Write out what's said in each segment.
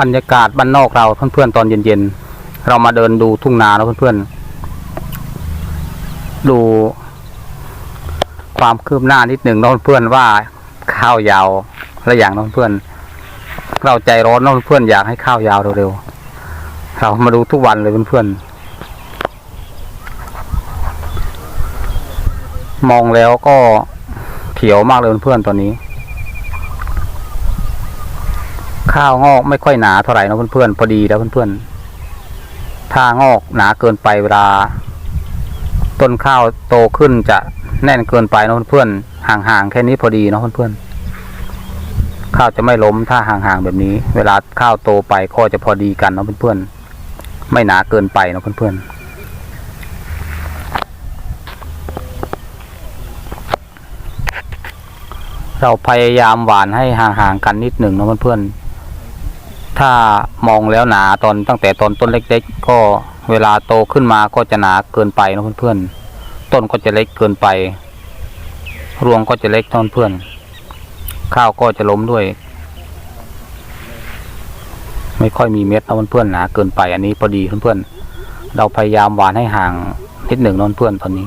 บรรยากาศบ้านนอกเราเพื่อนๆตอนเย็นๆ เรามาเดินดูทุ่งนาแล้วเพื่อนๆ ดูความคืบหน้านิดหนึ่งน้องเพื่อนว่าข้าวยาวและอย่างน้องเพื่อน เราใจร้อนน้องเพื่อนอยากให้ข้าวยาวเร็วๆเรามาดูทุกวันเลยเพื่อนๆมองแล้วก็เขียวมากเลยเพื่อนๆตอนนี้ ข้าวงอกไม่ค่อยหนาเท่าไหร่นะเพื่อนๆพอดีแล้วเพื่อนๆถ้างอกหนาเกินไปเวลา ต้นข้าวโตขึ้นจะแน่นเกินไปนะเพื่อนๆห่างๆแค่นี้พอดีเนะเพื่อนๆข้าวจะไม่ล้มถ้าห่างๆแบบนี้ เวลาข้าวโตไปก็จะพอดีกันเนะเพื่อนๆไม่หนาเกินไปเนะเพื่อนๆเราพยายามหวานให้ห่างๆกันนิดหนึ่งเนะเพื่อนๆ ถ้ามองแล้วหนาตอนตั้งแต่ตอนต้นเล็ก ๆ ก็เวลาโตขึ้นมาก็จะหนาเกินไปนะเพื่อนๆ ต้นก็จะเล็กเกินไป รวงก็จะเล็กนเพื่อน ข้าวก็จะล้มด้วย ไม่ค่อยมีเม็ดนะเพื่อนๆหนาเกินไป อันนี้พอดีเพื่อนๆ เราพยายามหวานให้ห่างนิดหนึ่งนะเพื่อนตอนนี้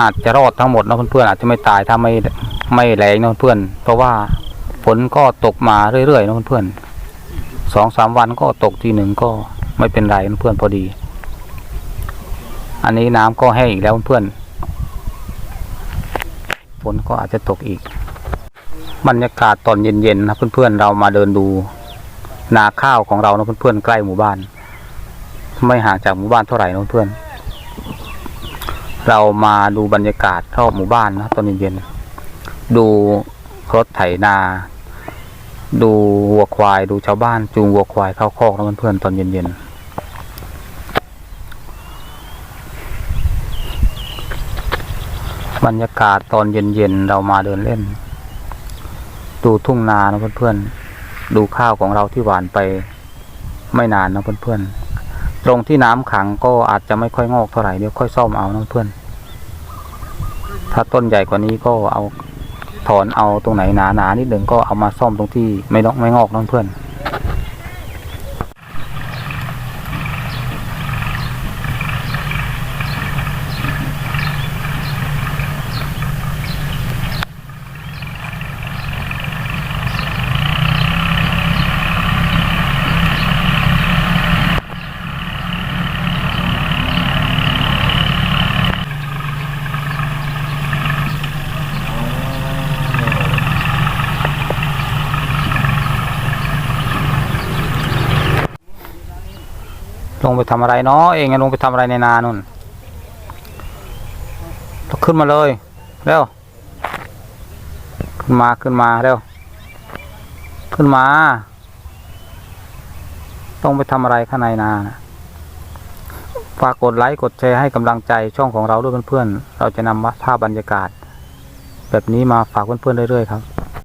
อาจจะรอดทั้งหมดนะเพื่อนๆอาจจะไม่ตายถ้าไม่ไม่แรงนะเพื่อนเพราะว่า ฝนก็ตกมาเรื่อยๆนะเพื่อนๆสองสามวันก็ตกทีหนึ่งก็ไม่เป็นไรเพื่อนพอดี อันนี้น้ำก็แห้งอีกแล้วเพื่อนฝนก็อาจจะตกอีก บรรยากาศตอนเย็นๆนะเพื่อนๆเรามาเดินดูนาข้าวของเรานะเพื่อนๆใกล้หมู่บ้าน ไม่ห่างจากหมู่บ้านเท่าไหร่นะเพื่อนเรามาดูบรรยากาศรอบหมู่บ้านนะตอนเย็นๆดู รถไถนา ดูวัวควายดูชาวบ้านจูงวัวควายเข้าคอกแล้วเพื่อนๆตอนเย็นๆบรรยากาศตอนเย็นๆ เรามาเดินเล่น ดูทุ่งนานะเพื่อนๆ ดูข้าวของเราที่หวานไปไม่นานนะเพื่อนๆ ตรงที่น้ำขังก็อาจจะไม่ค่อยงอกเท่าไหร่เดี๋ยวค่อยซ่อมเอานะเพื่อน ถ้าต้นใหญ่กว่านี้ก็เอา อนเอาตรงไหนหนาหนาๆนิดหนึ่งก็เอามาซ่อมตรงที่ไม่ลอกไม่งอกนั่นเพื่อน ลงไปทำอะไรเนาะเองลงไปทำอะไรในนานุ่นขึ้นมาเลยเร็วขึ้นมาขึ้นมาเร็วขึ้นมา ต้องไปทำอะไรข้างในนาฝากกดไลค์กดแชร์ให้กำลังใจช่องของเราด้วยเพื่อนๆเราจะนำภาพบรรยากาศ แบบนี้มาฝากเพื่อนๆเรื่อยๆครับ